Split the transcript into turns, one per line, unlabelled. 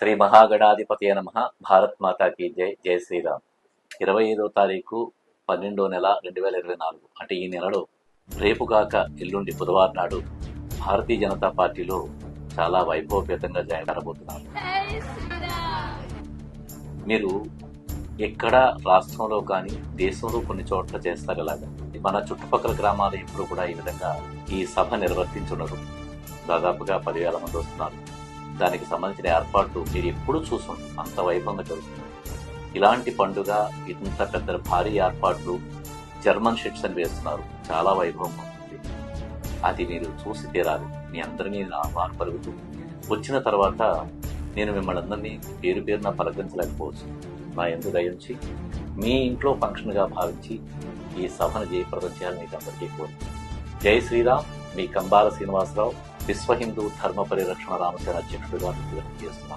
శ్రీ మహాగణాధిపతి నమ. భారత్ మాతాకి జై. జై శ్రీరామ్. ఇరవై ఐదో తారీఖు పన్నెండో నెల రెండు వేల ఇరవై నాలుగు. అంటే ఈ నెలలో రేపు కాక ఎల్లుండి బుధవారం నాడు భారతీయ జనతా పార్టీలో చాలా వైభవపేతంగా జయకరబోతున్నారు మీరు ఎక్కడ రాష్ట్రంలో కానీ దేశంలో కొన్ని చోట్ల చేస్తారు ఇలాగా మన చుట్టుపక్కల గ్రామాలు ఎప్పుడు కూడా ఈ విధంగా ఈ సభ నిర్వర్తించున్నారు దాదాపుగా పదివేల మంది వస్తున్నారు. దానికి సంబంధించిన ఏర్పాట్లు మీరు ఎప్పుడు చూసుంటారు అంత వైభవంగా జరుగుతుంది. ఇలాంటి పండుగ ఇంత పెద్ద భారీ ఏర్పాట్లు జర్మన్ షిట్స్ అని వేస్తున్నారు. చాలా వైభవం ఉంటుంది. అది మీరు చూసి తీరాలి. మీ అందరినీ నేను ఆహ్వానం పలుకుతూ వచ్చిన తర్వాత నేను మిమ్మల్ని అందరినీ పేరు పేరున పలకరించలేకపోవచ్చు. నా ఎందుకు దయించి మీ ఇంట్లో ఫంక్షన్గా భావించి ఈ సభను జయప్రదం చేయాలని మీకు అందరికీ కోరు జై శ్రీరామ్. మీ కంబాల శ్రీనివాసరావు. విశ్వ హిందూ ధర్మ పరిరక్షణ రామసేన అధ్యక్షుడిగా విజ్ఞప్తి చేస్తున్నారు.